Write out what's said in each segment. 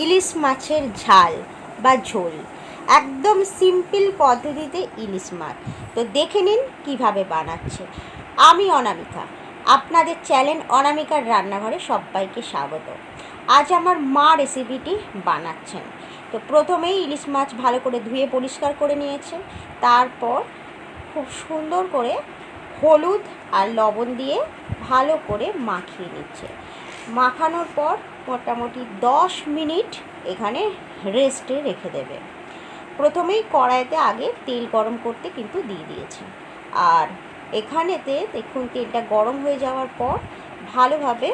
ইলিশ মাছের ঝাল বা ঝোল। একদম সিম্পল পদ্ধতিতে ইলিশ মাছ। তো দেখে নিন কীভাবে বানাচ্ছে। আমি অনামিকা। আপনাদের চ্যানেল অনামিকার রান্নাঘরে সবাইকে স্বাগত। আজ আমার মা রেসিপিটি বানাচ্ছেন। তো প্রথমেই ইলিশ মাছ ভালো করে ধুয়ে পরিষ্কার করে নিয়েছে। তারপর খুব সুন্দর করে হলুদ আর লবণ দিয়ে ভালো করে মাখিয়ে নিচ্ছে। মাখানোর পর মোটামুটি দশ মিনিট এখানে রেস্টে রেখে দেবে। প্রথমেই কড়াইতে আগে তেল গরম করতে কিন্তু দিয়ে দিয়েছে। আর এখানেতে দেখুন তেলটা গরম হয়ে যাওয়ার পর ভালোভাবে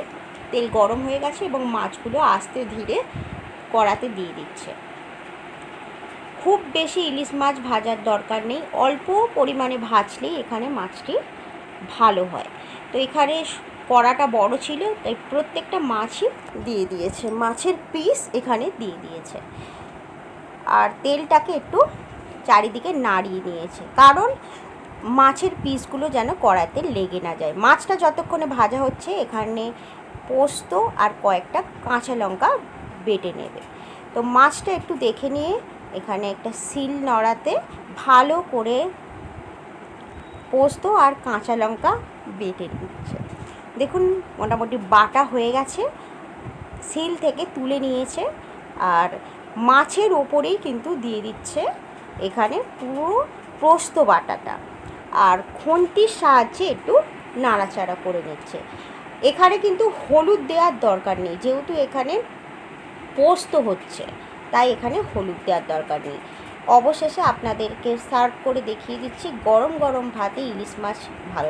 তেল গরম হয়ে গেছে এবং মাছগুলো আস্তে ধীরে কড়াতে দিয়ে দিচ্ছে। খুব বেশি ইলিশ মাছ ভাজার দরকার নেই। অল্প পরিমাণে ভাজলেই এখানে মাছটি ভালো হয়। তো এখানে কড়াটা বড় ছিল, তাই প্রত্যেকটা মাছই দিয়ে দিয়েছে। মাছের পিস এখানে দিয়ে দিয়েছে। আর তেলটাকে একটু চারিদিকে নাড়িয়ে নিয়েছে। কারণ মাছের পিসগুলো যেন কড়াইতে লেগে না যায়। মাছটা যতক্ষণে ভাজা হচ্ছে, এখানে পোস্ত আর কয়েকটা কাঁচা লঙ্কা বেটে নেবে। তো মাছটা একটু দেখে নিয়ে এখানে একটা সিল নড়াতে ভালো করে পোস্ত আর কাঁচা লঙ্কা বেটে নিচ্ছে। দেখুন, মোটামুটি বাটা হয়ে গেছে। সিল থেকে তুলে নিয়েছে আর মাছের ওপরেই কিন্তু দিয়ে দিচ্ছে এখানে পুরো পোস্ত বাটাটা। আর খুন্তির সাহায্যে একটু নাড়াচাড়া করে নিচ্ছে। এখানে কিন্তু হলুদ দেওয়ার দরকার নেই, যেহেতু এখানে পোস্ত হচ্ছে, তাই এখানে হলুদ দেওয়ার দরকার নেই। অবশেষে আপনাদেরকে সার্ভ করে দেখিয়ে দিচ্ছি গরম গরম ভাতে ইলিশ মাছ ভালো